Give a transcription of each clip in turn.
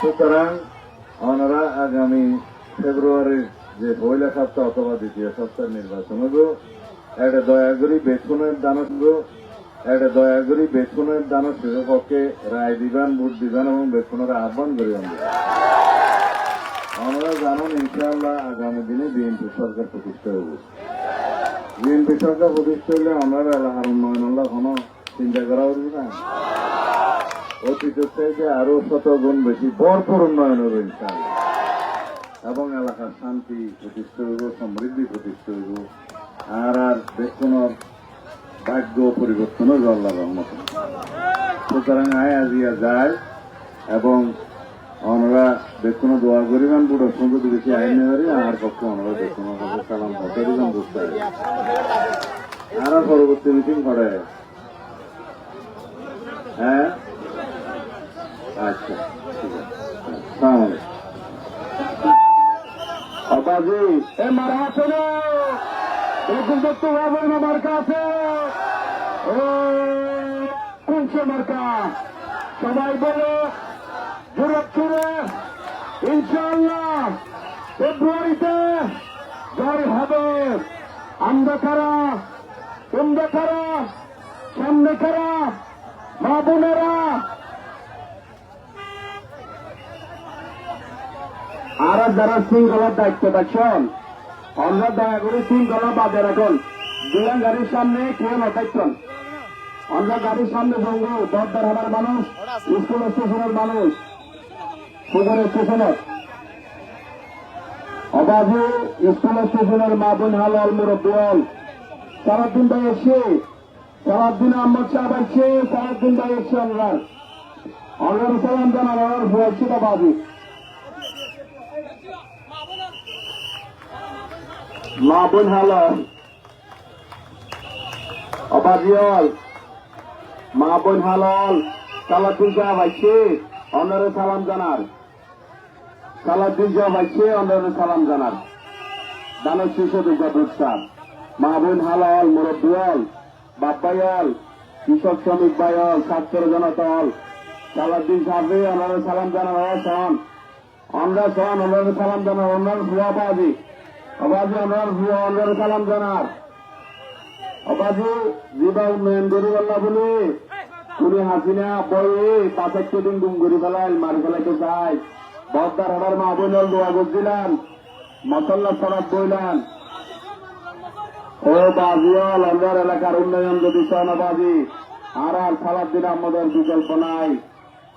সুতরাং ওনারা আগামী ফেব্রুয়ারির যে পয়লা সপ্তাহ অথবা দ্বিতীয় সপ্তাহ নির্বাচন হবে এটা দয়া করি বেতনের দানব এটা দয়া করি বেতনের দানব পক্ষে রায় দিবান, ভোট দিবান এবং বেতনের আহ্বান করি আমরা আমরা জানুন, ইনশাআল্লাহ আগামী দিনে বিএনপি সরকার প্রতিষ্ঠা হবে বিএনপি সরকার প্রতিষ্ঠা হলে আমরা এলাকার উন্নয়ন আল্লাহ কোনো চিন্তা করা উচিত না। অতীতের থেকে আরও শত গুণ বেশি ভরপুর উন্নয়ন হবে এবং এলাকার শান্তি প্রতিষ্ঠা হইব, সমৃদ্ধি প্রতিষ্ঠা হইব। আর আর দেখুন ভাগ্য পরিবর্তন হইব আল্লাহ রহমত। সুতরাং আয় আজিয়া যায় এবং আমরা দেখুন দোয়া করিবেন, বুড়ো সঙ্গে বেশি আইন নেওয়ারি আর পক্ষে আমরা দেখুন সালাম করিবেন, বুঝতে আর পরবর্তী মিটিং করে। হ্যাঁ? আচ্ছা আবাজি, এ মারা আছে না? এরকম দেখতে হবে না মার্কা আছে। ও কোনছে মার্কা। সবাই বলে, জোরে জোরে। ইনশাআল্লাহ, ফেব্রুয়ারিতে জয় হবে। আমরা কারা কারা সামনে কারা মা বোনেরা আর যারা শৃঙ্খলার দায়িত্ব দেখছেন। আমরা দয়া করে শৃঙ্খলা বাদে রাখুন। দুলান গাড়ির সামনে কেউ নটাইছেন আমরা গাড়ির সামনে সঙ্গ দরদার হাবার মানুষ স্কুল স্টেশনের মানুষ সুগর স্টেশনের। অবাধে স্কুল স্টেশনের মা বোন হালাল মুরব্বিয়াল সারাদিন ভাই এসে, সারাদিন আমার চা পাইছে সারাদিন ভাই এসে আমরা আমরা সালাম জানার আমার ভুয়াইছে তো মা বোন হ্যালো অবাজিয়ল মা বোন হালাল সালাদুল সাহেব আইছে অন্যরে সালাম জানার। সালাদুল সাহেব আইছে অন্যরে সালাম জানার। দানের শিশু দুর্গা বুঝতাম মা বোন হালাল মুরব্বিয়ল বাপ্পায়ল কৃষক শ্রমিক বায়ল ছাত্র জনতল সালাদ্দিন সাহেবে অন্যরে সালাম জানার সন আমরা সন, অন্যরে সালাম জানার অন্যান্য ভুয়া বাজি অবাধে আমার অন্যের সালাম জানার। অবাধে জীবা উন্নয়ন করি বললা বলে তুমি হাসিনা বয়ে একটা দিন গুম করে ফেলাই মারি ফেলাইতে চাই বদ্দার হাবার মা বইল দোয়া করছিলাম, মশল্লা সরাব বইলাম। ও বাজিয়াল অন্যের এলাকার উন্নয়ন যদি সহনবাজি আর আর সালাদ্দিন আমাদের বিকল্প নাই।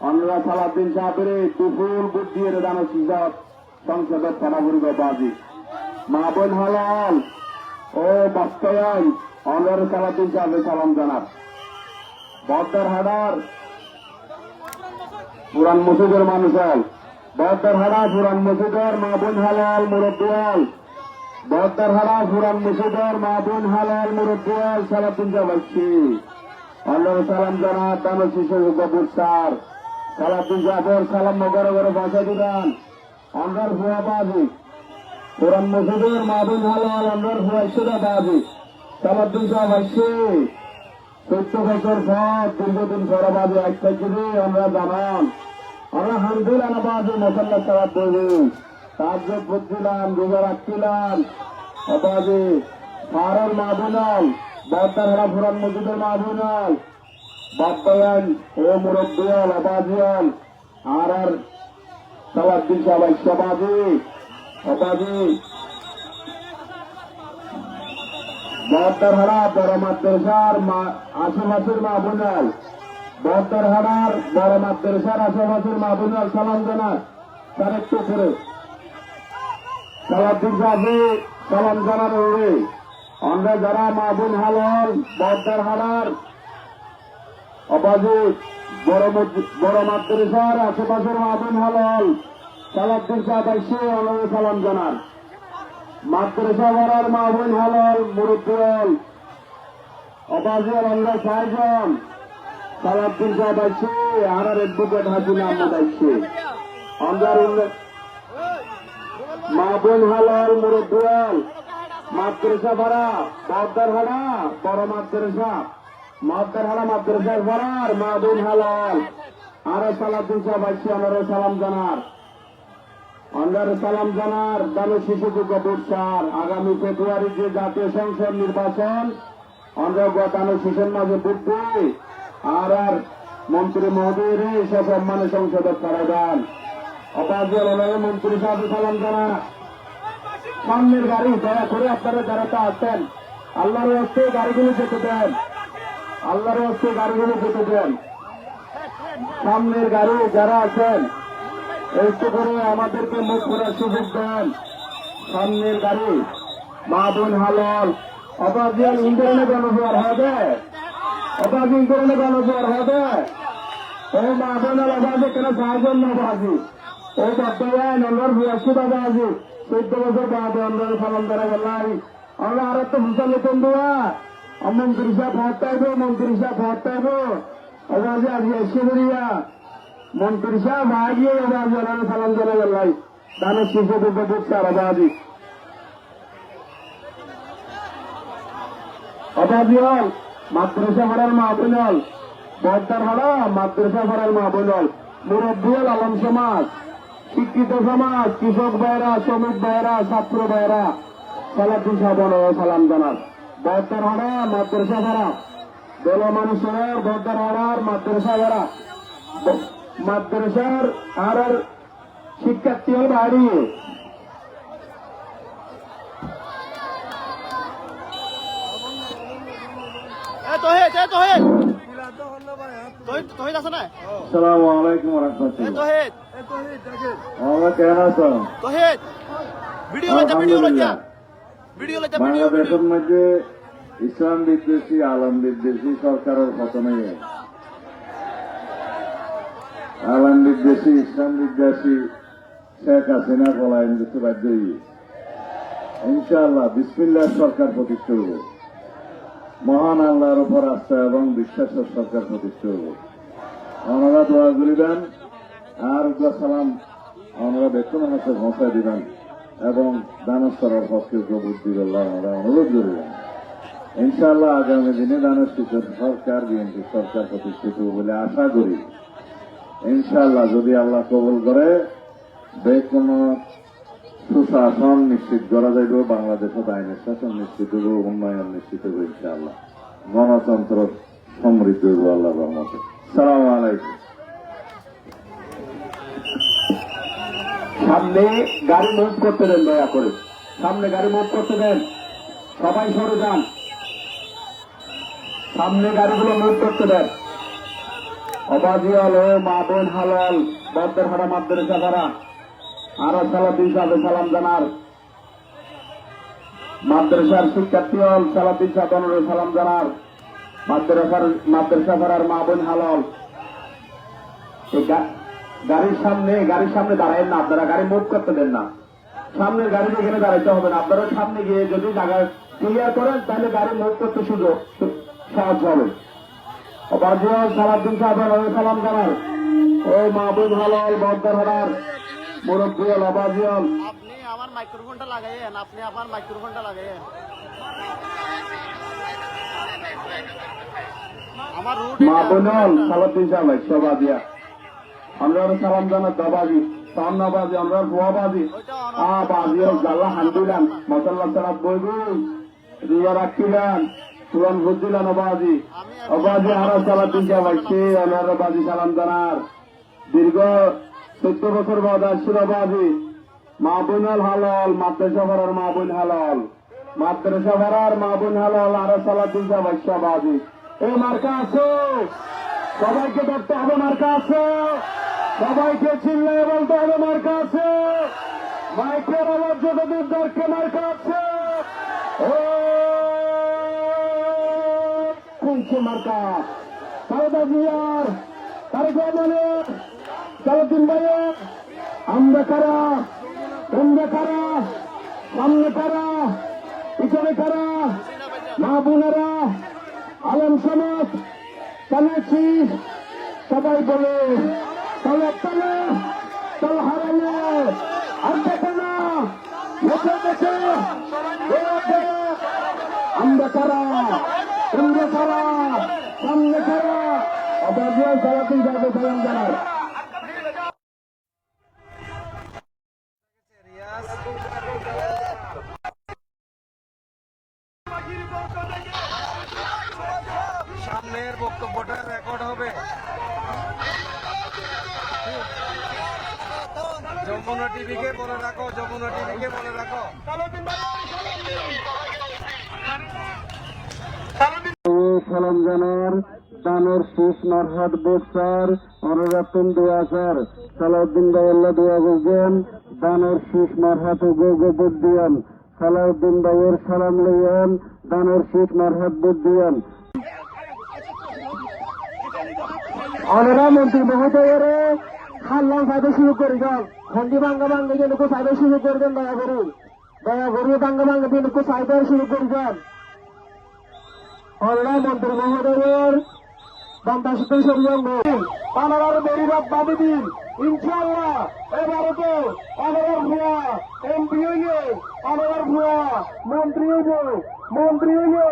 অন্যরা সালাদ্দিন সাহেবের দুপুর বুদ্ধি এর দানো সিজাব সংসদের থানাগুড়ি বাজি। মা বোন হালাল। ও বাস্তবায়ন অনর সালাদিন সাহেব সালাম জানাব বদ্দার হাডার পুরান মসজিদের মানুষ হল বদ্দার হাডা পুরান মসজিদের মা বোন হালাল মুরব্বিয়াল। বদ্দার হাডা পুরান মসজিদের মা বোন হালাল মুরব্বিয়াল সালাদিন যাবাচ্ছি অনর সালাম জানাব দানো শিশু গবুর স্যার সালাদিন সাহেবের সালাম মগরে ঘরে ভাষা দিবেন। অন্ডার ভুয়া বাজি। কোরআন মসজিদের মাহবুব হালাল আল্লাহর হুয়াইশুদা বাজি। সালাদ্দিন সাহেব আইসে চোদ্দ বছর পর দীর্ঘদিন পরে বাজে, এক থেকে আমরা জানান। আমরা হামদুল আনাবাজে মশাল্লা সালাদ দেবো সাহায্য বুঝছিলাম রোজা রাখছিলাম। অবাজে ফারার মাহবুনাল বদ্দার হারা ফুরান মসজিদের মাহবুনাল বাপ্পায়ান ও মুরব্বিয়াল অবাজিয়াল আর আর সালাদ্দিন সাহেব আইসা বাজে। অবাধি বহত্তর হারা বড় মাদ্রাসার আশেপাশের মা বোনাল। বহত্তর হারার বড় মাদ্রাসার আশেপাশের মা বোনাল, সালাম জানার তার একটু করে সালাদ্দিন সাহেবে, সালাম জানার ওরে আমরা যারা মা বোন হালাল বহত্তর হারার অবাধি বড় বড় মাদ্রাসার আশেপাশের মা বোন হালাল সালাদ্দিন সাহেব আইসে অনব সালাম জানান। মাদ্রাসা ভরার মাহবুল হালাল মুরব্বিয়াল অবাজিয়াল আল্লাহ সাহেজন সালাদ্দিন সাহেব আইসে। আর আর এডভোকেট উল্লেখ মাহবুল মাদ্রাসা ভাড়া ভাড়া বড় মাদ্রাসা। মাদ্দার হারা মাদ্রাসার ভাড়ার মাহবুল হালাল। আরও সালাদিন সাহেব আইসি আমারও সালাম জানার আমরা সালাম জানার দানু শিশুযোগ্য বুটসার আগামী ফেব্রুয়ারি যে জাতীয় সংসদ নির্বাচন আমরা দানু শিশুর মাঝে বুদ্ধি। আর আর মন্ত্রী মহোদয়ের সসম্মানে সংসদে করাবেন অপাজিয়াল ওনারা মন্ত্রী সাহেব সালাম জানা সামনের গাড়ি, দয়া করে আপনারা যারা তা আছেন, আল্লাহর হস্তে গাড়িগুলো যেতে দেন। আল্লাহর হস্তে গাড়িগুলো যেতে দেন। সামনের গাড়ি যারা আছেন একটু করে আমাদেরকে মুখ খোলার সুযোগ দেন। সামনের গাড়ি, মা বোন হালল। অপাজিয়াল ইন্টারনে গণজোয়ার হবে। অপাজি ইন্টারনে গণজোয়ার হবে। ও মা বোন হাল অপাজি কেন সাহায্য না বাজি ও বর্তমান অন্যার ভুয়াসি বাবা আজি। চোদ্দ বছর বাদে অন্যার সালাম দ্বারা গেলাই আমরা আর একটা ভূষণ লোকন দেওয়া মন্ত্রী সাহেব ভোট পাইব মন্ত্রী সাহেব ভোট পাইব অবাজি আজ এসে মন্ত্রী সাহেব আগিয়ে অবাজি অন্যার সালাম দ্বারা গেলাই দানের শিশু দুটো আর অবাজি অবাজি হল, মাদ্রাসা ভরার মাহফিল হল, বর্দার হল মাদ্রাসা ভরার মাহফিল হল। মুরব্বী হল আলম সমাজ, শিক্ষিত সমাজ, কৃষক ভাইরা শ্রমিক ভাইরা ছাত্র ভাইরা সালাদিন সাবন সালাম জানার বর্দার হড়া মাদ্রাসা ভরা দল মানুষের বর্দার হড়ার মাদ্রাসা ভরা মাদ্রাসার আর আর শিক্ষার্থী হল বাড়ি। এ তহিদ এ তহিদ। তহিদ তহিদ আছে না? আসসালামু আলাইকুম এ রহমতুল্লাহ। তহিদ। আমরা কেন আছো? তহিদ। ভিডিও লইতে ভিডিও লইতে। ভিডিও লইতে ভিডিও বাংলাদেশের মধ্যে ইসলাম বিদ্বেষী আলম বিদ্বেষী সরকারের পতনে। আলম বিদ্বেষী ইসলাম বিদ্বেষী শেখ হাসিনা পলায়ন করতে বাধ্য ইনশাআল্লাহ, বিসমিল্লাহ সরকার প্রতিষ্ঠা হব মহান আল্লাহর উপর আস্থা এবং বিশ্বাসের সরকার প্রতিষ্ঠা হব ওনারা দোয়া করিবেন, আর সালাম ওনারা বেতন হাতে পৌঁছায় দিবেন এবং দানস্তরের পক্ষে বুদ্ধি আল্লাহ আমরা অনুরোধ করিবেন। ইনশাআল্লাহ, আগামী দিনে শিশু সরকার, বিএনপি সরকার প্রতিষ্ঠিত বলে আশা করি। ইনশাআল্লাহ, যদি আল্লাহ কবুল করে যে কোনো সুশাসন নিশ্চিত করা যাইব বাংলাদেশত আইনের শাসন নিশ্চিত হইব, উন্নয়ন নিশ্চিত হইব ইনশাআল্লাহ। গণতন্ত্র সমৃদ্ধ হইব আল্লাহ রহমতে। সালাম আলাইকুম। সামনে গাড়ি মুভ করতে দেন দয়া করে। সামনে গাড়ি মুভ করতে দেন। সবাই সরে যান। সামনে গাড়িগুলো মুভ করতে দেন। ও মা বোন হালাল হারা সালাম জানার। শিক্ষার্থী হল সালাম জানার। মা বোন হালাল। গাড়ির সামনে গাড়ির সামনে দাঁড়ায় না, আপনারা গাড়ি মুভ করতে দেন না। সামনের গাড়ি এখানে দাঁড়াইতে হবে না আপনারা সামনে গিয়ে যদি জায়গা ক্লিয়ার করেন, তাহলে গাড়ি মুভ করতে সুযোগ সহজ হবে। বাজিয়াল সালাদ্দিন সালাম জানার ও মাহবুব হালাল বদ্দার হরার অবাজিয়াল আপনি আমার মাইক্রোফোনটা লাগাইয়েন আপনি আমার মাইক্রোফোনটা লাগাইয়েন। মা বোনল সালাদ্দিন সাহেব সবাজিয়া আমরা সালাম জানার দাবাজি সামনাবাজি আমরা ভুয়াবাজি আ বাজিয়াল জাল্লা হান্দিলান মশাল্লা সালাদ বইবুই। রিয়া রাখিলান তুলান বুদ্দিলান অবাজি অবাজি হারা সালাদ্দিন সাহেব আসছে অনার বাজি সালাম জানার? দীর্ঘ চোদ্দ বছর বাদ আসছিল বাজি মা বোনাল হালাল মাদ্রাসা ভরার মা বোন হালাল। মাদ্রাসা ভরার মা বোন হালাল আর সালাদ্দিন সাহেব আসছে বাজি। এ মার্কা আছে? সবাইকে ধরতে হবে মার্কা আছে? সবাইকে চিল্লায় বলতে হবে মার্কা আছে? মাইকের আওয়াজ যতদূর দরকে মার্কা আছে? ও কোনছে মার্কা? সারদা জিয়ার, তারেক রহমানের সালাদিন ভাইয়ের আমরা কারা? তোমরা কারা? সামনে কারা? পিছনে কারা? মা বোনেরা, আলম সমাজ চালাচ্ছি সবাই বলে, তলে তলে, তল হারালে। আর দেখে না। আমরা কারা? তোমরা কারা সামনে অপরাজিয়াল সালাদিন সাহেবের সালাম সামনের বক্তব্যটা রেকর্ড হবে। যমুনা টিভিকে বলে রাখো, যমুনা টিভিকে বলে রাখো। সালাম জানার দানোর শেষ নরহাট বোসার অনরাতন দুয়াসার সালাউদ্দিন দাওয়াল্লা দোয়া গেছেন দানোর শেষ নরহাট গো গো বুদ্দিয়ান সালাউদ্দিন দাওয়ের সালাম লইয়ান দানোর শেষ নরহাট বুদ্দিয়ান অনরা মন্ত্রী মহোদয়ের খাল্লাম ফাইদা শুরু করি যান হন্দি ভাঙ্গা ভাঙ্গা যেন ফাইদা শুরু করবেন দয়া করে দয়া করে ভাঙ্গা ভাঙ্গা যেন ফাইদা শুরু করি যান অনরা মন্ত্রী মহোদয়ের বান্দাসিতে সরিয়ে পানার বেরিবাদ বাদি দিন ইনশাল্লাহ এবারে তো অনরার ভুয়া এমপি হইলে অনরার ভুয়া মন্ত্রী হইলে মন্ত্রী হইলে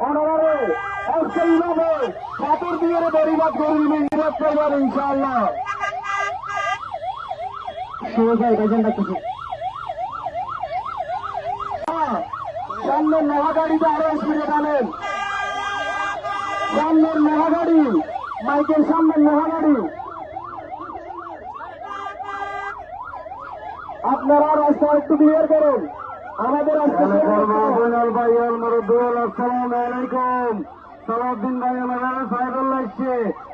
অনরারে অস্থায়ীভাবে সাতর দিয়ে বেরিবাদ করিবে বিরোধ করবেন ইনশাল্লাহ সুরজাই এজেন্ডা কিছু সামনে মহাগাড়িতে আরও স্পিডে টানেন সামনের মহাগাড়ি মাইকের সামনের মহাগাড়ি। আপনারা রাস্তা একটু ক্লিয়ার করুন। আমাদের আলাইকুম। সালাউদ্দিন ভাই এলাকারে সাইদুল লাগছে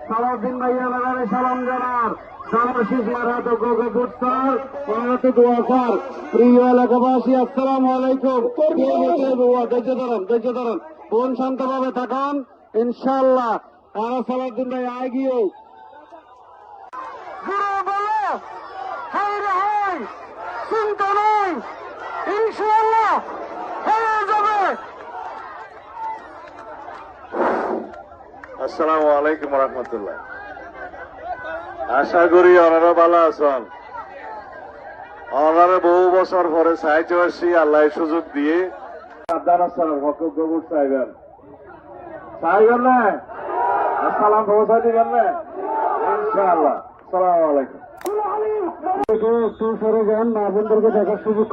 সালাউদ্দিন ভাই এলাকারে সালাম জানার। সামশিস মারাত গোগো বুটসার মারাত দোয়াসার প্রিয় এলাকাবাসী আসসালামু আলাইকুম। ধৈর্য ধরুন ধৈর্য ধরুন। বোন শান্তভাবে থাকুন। ইনশাল্লাহ আর সালাউদ্দিন ভাই আয় গিয়ে চিন্তা নেই ইনশাল্লাহ হয়ে যাবে। আসসালামু আলাইকুম রহমতুল্লাহ। আশা করি ওনারা ভালো আছেন। ওনারা বহু বছর পরে সাহায্য আসি আল্লাহ সুযোগ দিয়ে। আসসালাম হকুব গবুর সাহেবেন না আসসালাম পৌঁছা দিবেন না ইনশাআল্লাহ। সালাম আলাইকুম। সুযোগ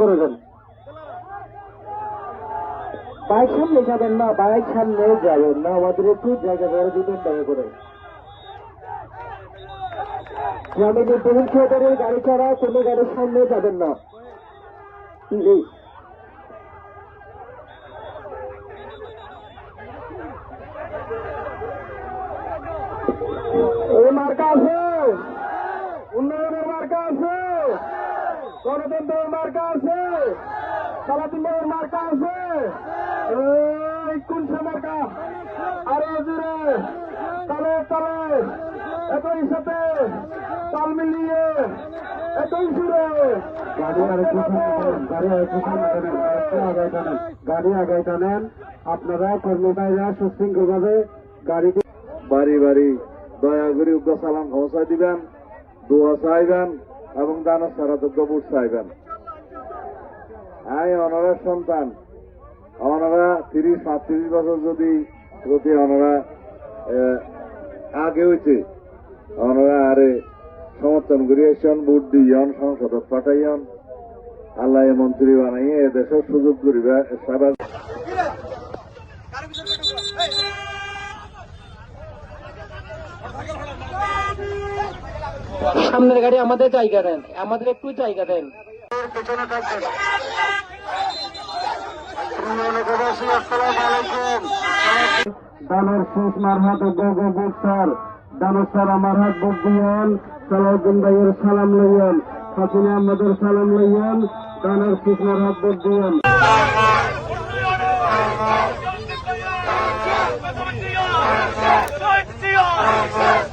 সামনে যাবেন না সামনে না গাড়ি ছাড়া কোনো গাড়ির সামনে যাবেন না জি এই মার্কা আছে উন্নয়নের মার্কা আছে গণতন্ত্রের মার্কা আছে। সালাদিনের মার্কা আছে। এই মার্কা। আরও জুড়ে তালে তালে। একই সাথে তাল মিলিয়ে একই সুরে গাড়ি গাড়ি আগায় টানেন। গাড়ি আপনারা কর্মীরা সুশৃঙ্খল ভাবে গাড়িটি বাড়ি বাড়ি। দয়া করে উগ্র সালাম পৌঁছা দিবেন। দোয়া চাইবেন। এবং দানা সারা গবুর চাইবেন। আই অনারা সন্তান। অনারা তিরিশ সাতত্রিশ বছর যদি প্রতি আহ, আগে হইতে অনারা আরে সমর্থন করিয়েছেন ভোট দিয়ন সংসদত পাঠাইয়ন। আল্লাহ মন্ত্রী বানাইয়ে এ দেশের সুযোগ করিবা সারা সামনের গাড়ি আমাদের জায়গা দেন আমাদের একটু জায়গা দেন। দানের শেষ মারহাত গো বুকসার। দানের স্যার আমার হাত বুক দিয়েন সালাউদ্দিন ভাইয়ের সালাম লইয়েন হাসিনা আহমদের সালাম লইয়েন দানের শেষ মারহাত বুক দিয়েন। সবাই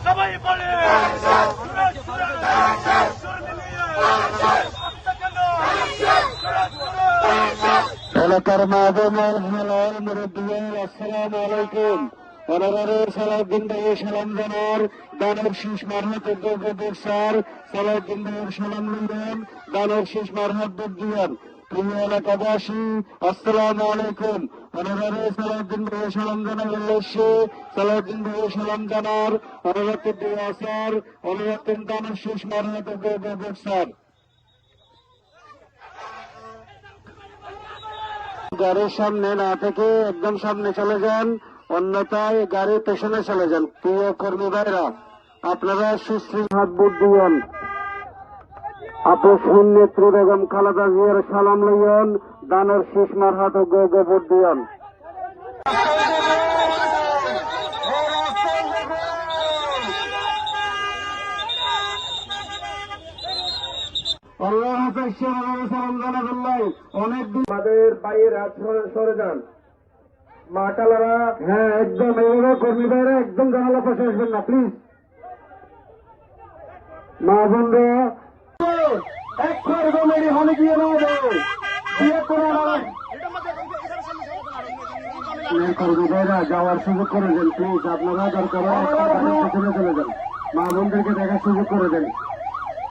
এলাকার মাহবুবুল হালাল মুরব্বিয়ান আসসালামু আলাইকুম। অনারারে সালাউদ্দিন ভাইয়ের সালাম জানার। দানব শীষ মারহাত গবুর স্যার, সালাউদ্দিন ভাইয়ের সালাম লইলেন দানব শীষ মারহাত বুক প্রিয় এলাকাবাসী, আসসালামু আলাইকুম। অনারে সালাউদ্দিন ভাই সালাম জানার উদ্দেশ্যে সালাউদ্দিন ভাই সালাম জানার অনুরাত্ম দোয়া স্যার অনুরাত্ম দানের শেষ মারাতে গোবর স্যার। গাড়ির সামনে না থেকে একদম সামনে চলে যান, অন্যথায় গাড়ির পেছনে চলে যান। প্রিয় কর্মী ভাইরা, আপনারা সুশ্রী হাত বুট দিয়েন। আপসহীন নেত্রী বেগম খালেদা জিয়ার সালাম লইয়ন, দানের শেষ হাত গো গোবর দিয়ন আল্লাহ হাফেজ সালাম জানাবেন অনেক দিন আমাদের বাইরের সরে যান। মা হ্যাঁ একদম এইভাবে কর্মী ভাইরা একদম জানালা পাশে আসবেন না প্লিজ মা বন্ধু এক খড় হলে গিয়ে না বিয়ে করে আমার যাওয়ার সুযোগ করে দেন প্লিজ আপনারা দরকার চলে যান। মা বোনদেরকে দেখার সুযোগ করে দেন।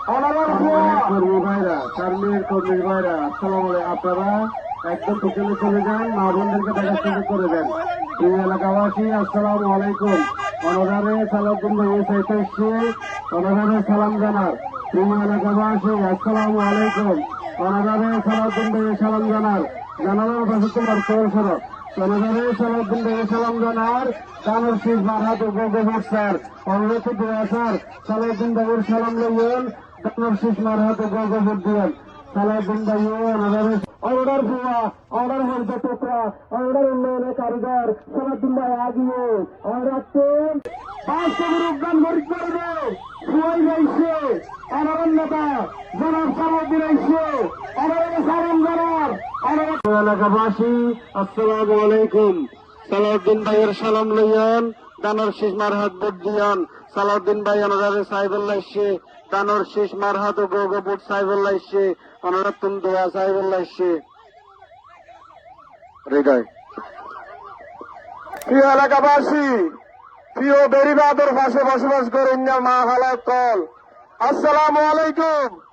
কর্মী ভাইরা চার্মির কর্মী ভাইরা আসসালাম আপনারা একদম পেছনে চলে যান মা বোনদেরকে দেখার করে দেন এই এলাকাবাসী আসসালাম আলাইকুম সালাউদ্দিন ভাই এই সাইতে এসছে অনারে সালাম জানার এই এলাকাবাসী আসসালাম আলাইকুম অনারে সালাউদ্দিন ভাই সালাম জানার জানানোর পাশে তোমার সর সর অনারে সালাউদ্দিন ভাই সালাম জানার দানোর শেষ বারহাত উপগোবর স্যার অনুরোধ স্যার সালাউদ্দিন ভাইয়ের সালাম লইয়েন সালাউদ্দিন আইছে অনারে সালাম এলাকাবাসী, আসসালামু আলাইকুম। সালাউদ্দিন ভাইয়ের সালাম লইয়ান, দানোর মারহাত ভোট দিয়ান। সালাউদ্দিন ভাই অনারে সাহেবুল্লাহ ইসে দানোর শেষ মারহাত ও গোট ভোট সাহেবুল্লাহ ইসে অনারত্তম দোয়া সাহেবুল্লাহ ইসে হৃদয়। প্রিয় এলাকাবাসী, প্রিয় বেরিবাদর পাশে বসবাস করেন না মা হালাত কল। আসসালামু আলাইকুম।